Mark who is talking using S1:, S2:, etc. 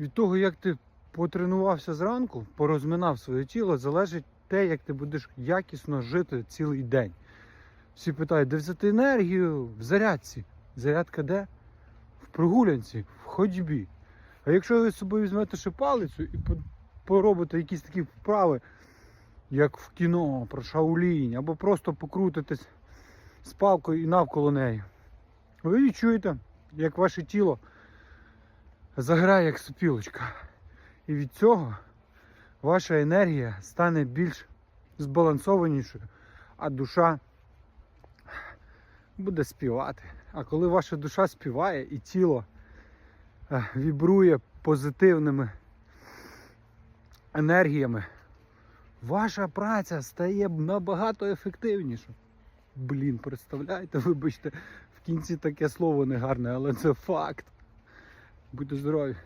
S1: від того, як ти потренувався зранку, порозминав своє тіло, залежить те, як ти будеш якісно жити цілий день. Всі питають, де взяти енергію в зарядці. Зарядка де? В прогулянці, в ходьбі. А якщо ви з собою візьмете ще палицю і поробите якісь такі вправи, як в кіно про шаулінь, або просто покрутитесь з палкою і навколо неї, ви відчуєте, як ваше тіло заграє як сопілочка. І від цього ваша енергія стане більш збалансованішою, а душа буде співати. А коли ваша душа співає і тіло е, вібрує позитивними енергіями, ваша праця стає набагато ефективніша. Блін, представляєте, вибачте, в кінці таке слово негарне, але це факт. Будьте здорові!